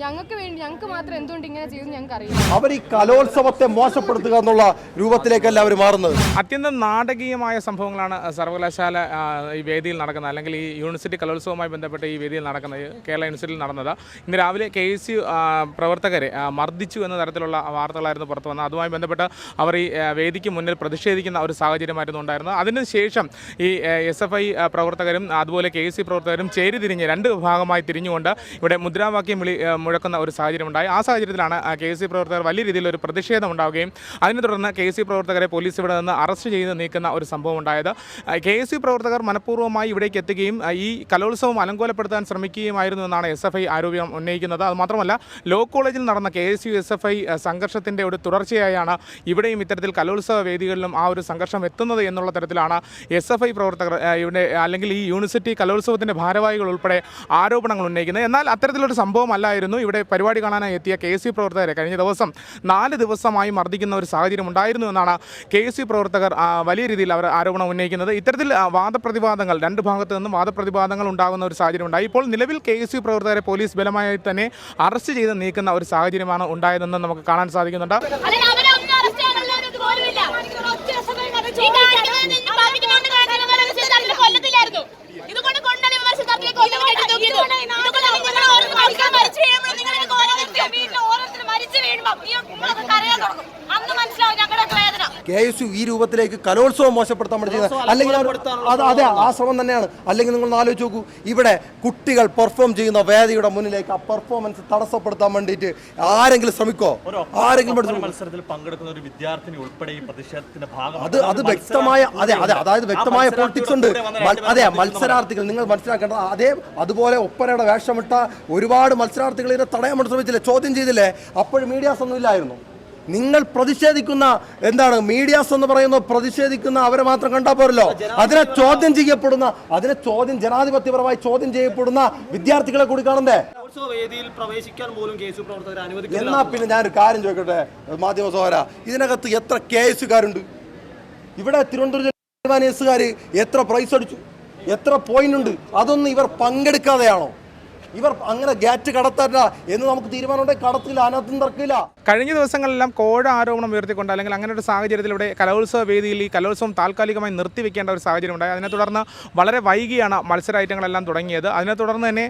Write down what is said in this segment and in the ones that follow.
ഞങ്ങൾക്ക് വേണ്ടി ഞങ്ങൾക്ക് മാത്രം എന്തുകൊണ്ട് ഇങ്ങനെ ചെയ്തു ഞങ്ങൾക്ക് അറിയില്ല. അവർ ഈ കലോത്സവത്തെ മോശപ്പെടുത്തുക എന്നുള്ള രൂപത്തിലേക്കല്ല അവർ മാറുന്നത്. അത്യന്തം നാടകീയമായ സംഭവങ്ങളാണ് സർവകലാശാല ഈ വേദിയിൽ നടക്കുന്നത്. അല്ലെങ്കിൽ ഈ യൂണിവേഴ്സിറ്റി കലോത്സവവുമായി ബന്ധപ്പെട്ട് ഈ വേദിയിൽ നടക്കുന്നത് കേരള യൂണിവേഴ്സിറ്റിയിൽ നടന്നത്. ഇന്ന് രാവിലെ കെ എസ് യു പ്രവർത്തകരെ മർദ്ദിച്ചു എന്ന തരത്തിലുള്ള വാർത്തകളായിരുന്നു പുറത്തു വന്നത്. അതുമായി ബന്ധപ്പെട്ട് അവർ ഈ വേദിക്ക് മുന്നിൽ പ്രതിഷേധിക്കുന്ന ഒരു സാഹചര്യമായിരുന്നു ഉണ്ടായിരുന്നത്. അതിനുശേഷം ഈ എസ് എഫ് ഐ പ്രവർത്തകരും അതുപോലെ കെ എസ് സി പ്രവർത്തകരും ചേരി തിരിഞ്ഞ് രണ്ട് ഭാഗമായി തിരിഞ്ഞുകൊണ്ട് ഇവിടെ മുദ്രാവാക്യം വിളി മുഴക്കുന്ന ഒരു സാഹചര്യം ഉണ്ടായി ആ സാഹചര്യത്തിലാണ് കെ എസ് സി പ്രവർത്തകർ വലിയ രീതിയിൽ ഒരു പ്രതിഷേധം ഉണ്ടാവുകയും അതിനെ തുടർന്ന് കെ എസ് സി പ്രവർത്തകരെ പോലീസ് ഇവിടെ നിന്ന് അറസ്റ്റ് ചെയ്ത് നീക്കുന്ന ഒരു സംഭവം ഉണ്ടായത്. കെ എസ് സി പ്രവർത്തകർ മനഃപൂർവമായി ഇവിടേക്ക് എത്തുകയും ഈ കലോത്സവം അലങ്കോലപ്പെടുത്താൻ ശ്രമിക്കുകയുമായിരുന്നു എന്നാണ് എസ് എഫ് ഐ ആരോപണം ഉന്നയിക്കുന്നത്. അത് മാത്രമല്ല ലോ കോളേജിൽ നടന്ന K S U S F I സംഘർഷത്തിന്റെ ഒരു തുടർച്ചയായാണ് ഇവിടെയും ഇത്തരത്തിൽ കലോത്സവ വേദികളിലും ആ ഒരു സംഘർഷം എത്തുന്നത് എന്നുള്ള തരത്തിലാണ് എസ് എഫ് ഐ പ്രവർത്തകർ ഇവിടെ അല്ലെങ്കിൽ ഈ യൂണിവേഴ്സിറ്റി കലോത്സവത്തിന്റെ ഭാരവാഹികൾ ഉൾപ്പെടെ ആരോപണങ്ങൾ ഉന്നയിക്കുന്നത്. എന്നാൽ അത്തരത്തിലൊരു സംഭവമല്ലായിരുന്നു ഇവിടെ പരിപാടി കാണാനായി എത്തിയ കെ എസ് യു പ്രവർത്തകരെ കഴിഞ്ഞ ദിവസം നാല് ദിവസമായി മർദ്ദിക്കുന്ന ഒരു സാഹചര്യം ഉണ്ടായിരുന്നു എന്നാണ് കെ എസ് യു പ്രവർത്തകർ വലിയ രീതിയിൽ അവർ ആരോപണം ഉന്നയിക്കുന്നത്. ഇത്തരത്തിൽ വാദപ്രതിവാദങ്ങൾ രണ്ട് ഭാഗത്തു നിന്നും വാദപ്രതിവാദങ്ങൾ ഉണ്ടാകുന്ന ഒരു സാഹചര്യം ഉണ്ടായി. ഇപ്പോൾ നിലവിൽ കെ എസ് യു പ്രവർത്തകരെ പോലീസ് ബലമായി തന്നെ അറസ്റ്റ് ചെയ്ത് നീക്കുന്ന ഒരു സാഹചര്യമാണ് ഉണ്ടായതെന്ന് നമുക്ക് കാണാൻ സാധിക്കുന്നുണ്ട്. ഓരോരുത്തർ വീഴുമ്പോ ഈ മക്കൾ കരയാൻ തുടങ്ങും. അന്ന് മനസ്സിലാവും ഞങ്ങളുടെ കെ എസ് യു ഈ രൂപത്തിലേക്ക് കലോത്സവം മോശപ്പെടുത്താൻ വേണ്ടി ചെയ്യുന്നത് അല്ലെങ്കിൽ അത് അതെ ആ ശ്രമം തന്നെയാണ്. അല്ലെങ്കിൽ നിങ്ങൾ ആലോചിച്ച് നോക്കൂ ഇവിടെ കുട്ടികൾ പെർഫോം ചെയ്യുന്ന വേദിയുടെ മുന്നിലേക്ക് ആ പെർഫോമൻസ് തടസ്സപ്പെടുത്താൻ വേണ്ടിയിട്ട് ആരെങ്കിലും ശ്രമിക്കോ? ആരെങ്കിലും മത്സരത്തിൽ പങ്കെടുക്കുന്ന ഒരു വിദ്യാർത്ഥിനി ഉൾപ്പെടെ ഈ പ്രതിഷേധത്തിന്റെ ഭാഗം അത് അത് വ്യക്തമായ അതെ അതെ അതായത് വ്യക്തമായ പൊളിറ്റിക്സ് ഉണ്ട്. അതെ മത്സരാർത്ഥികൾ നിങ്ങൾ മനസ്സിലാക്കേണ്ടത് അതേ അതുപോലെ ഒപ്പനയുടെ വേഷമിട്ട ഒരുപാട് മത്സരാർത്ഥികൾ ഇതിനെ തടയാൻ വേണ്ടി ശ്രമിച്ചില്ലേ? ചോദ്യം ചെയ്തില്ലേ? അപ്പോൾ മീഡിയാസ് ഒന്നും ഇല്ലായിരുന്നു. നിങ്ങൾ പ്രതിഷേധിക്കുന്ന എന്താണ് മീഡിയാസ് എന്ന് പറയുന്ന പ്രതിഷേധിക്കുന്ന അവരെ മാത്രം കണ്ടാൽ പോരല്ലോ. അതിനെ ചോദ്യം ചെയ്യപ്പെടുന്ന അതിനെ ചോദ്യം ജനാധിപത്യപരമായി ചോദ്യം ചെയ്യപ്പെടുന്ന വിദ്യാർത്ഥികളെ കൂടി കാണണ്ടേ എന്നാ പിന്നെ ഞാനൊരു കാര്യം ചോദിക്കട്ടെ മാധ്യമ സഹോദര? ഇതിനകത്ത് എത്ര കെ എസുകാരുണ്ട് ഇവിടെ തിരുവനന്തപുരം എത്ര പ്രൈസ് അടിച്ചു? എത്ര പോയിന്റ് ഉണ്ട്? അതൊന്നും ഇവർ പങ്കെടുക്കാതെയാണോ? ഇവർ അങ്ങനെ ഗ്യാറ്റ് കടത്തല്ല എന്ന് നമുക്ക് തീരുമാനമുണ്ടെങ്കിൽ കടത്തില്ല അതിനകത്തും തർക്കില്ല. കഴിഞ്ഞ ദിവസങ്ങളിലെല്ലാം കോഴ ആരോപണം ഉയർത്തിക്കൊണ്ട് അല്ലെങ്കിൽ അങ്ങനെ ഒരു സാഹചര്യത്തിൽ ഇവിടെ കലോത്സവ വേദിയിൽ ഈ കലോത്സവം താൽക്കാലികമായി നിർത്തിവെക്കേണ്ട ഒരു സാഹചര്യം ഉണ്ടായി. അതിനെ തുടർന്ന് വളരെ വൈകിയാണ് മത്സര ഐറ്റങ്ങളെല്ലാം തുടങ്ങിയത്. അതിനെ തുടർന്ന് തന്നെ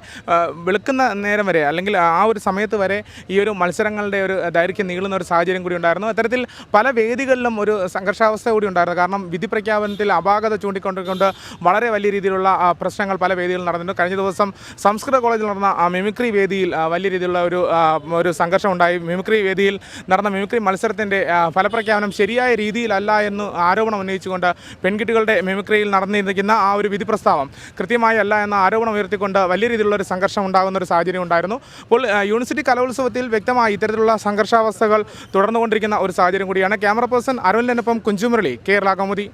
വെളുക്കുന്ന നേരം വരെ അല്ലെങ്കിൽ ആ ഒരു സമയത്ത് വരെ ഈ ഒരു മത്സരങ്ങളുടെ ഒരു ദൈർഘ്യം നീളുന്ന ഒരു സാഹചര്യം കൂടി ഉണ്ടായിരുന്നു. അത്തരത്തിൽ പല വേദികളിലും ഒരു സംഘർഷാവസ്ഥ കൂടി ഉണ്ടായിരുന്നു. കാരണം വിധി പ്രഖ്യാപനത്തിൽ അപാകത ചൂണ്ടിക്കൊണ്ടുകൊണ്ട് വളരെ വലിയ രീതിയിലുള്ള പ്രശ്നങ്ങൾ പല വേദികളിൽ നടന്നിട്ടുണ്ട് കഴിഞ്ഞ ദിവസം സംസ്കൃത കോളേജിൽ നടന്ന മിമിക്രി വേദിയിൽ വലിയ രീതിയിലുള്ള ഒരു ഒരു സംഘർഷം ഉണ്ടായി. മിമിക്രി വേദിയിൽ നടന്ന മിമിക്രി മത്സരത്തിന്റെ ഫലപ്രഖ്യാപനം ശരിയായ രീതിയിലല്ല എന്ന് ആരോപണം ഉന്നയിച്ചുകൊണ്ട് പെൺകുട്ടികളുടെ മിമിക്രിയിൽ നടന്നിരിക്കുന്ന ആ ഒരു വിധി പ്രസ്താവം കൃത്യമായി അല്ല എന്ന ആരോപണം ഉയർത്തിക്കൊണ്ട് വലിയ രീതിയിലുള്ള ഒരു സംഘർഷം ഉണ്ടാകുന്ന ഒരു സാഹചര്യം ഉണ്ടായിരുന്നു. അപ്പോൾ യൂണിവേഴ്സിറ്റി കലോത്സവത്തിൽ വ്യക്തമായി ഇത്തരത്തിലുള്ള സംഘർഷാവസ്ഥകൾ തുടർന്നുകൊണ്ടിരിക്കുന്ന ഒരു സാഹചര്യം കൂടിയാണ്. ക്യാമറ പേഴ്സൺ അരുണിനൊപ്പം കുഞ്ചുമുരളി കേരള കൗമുദി.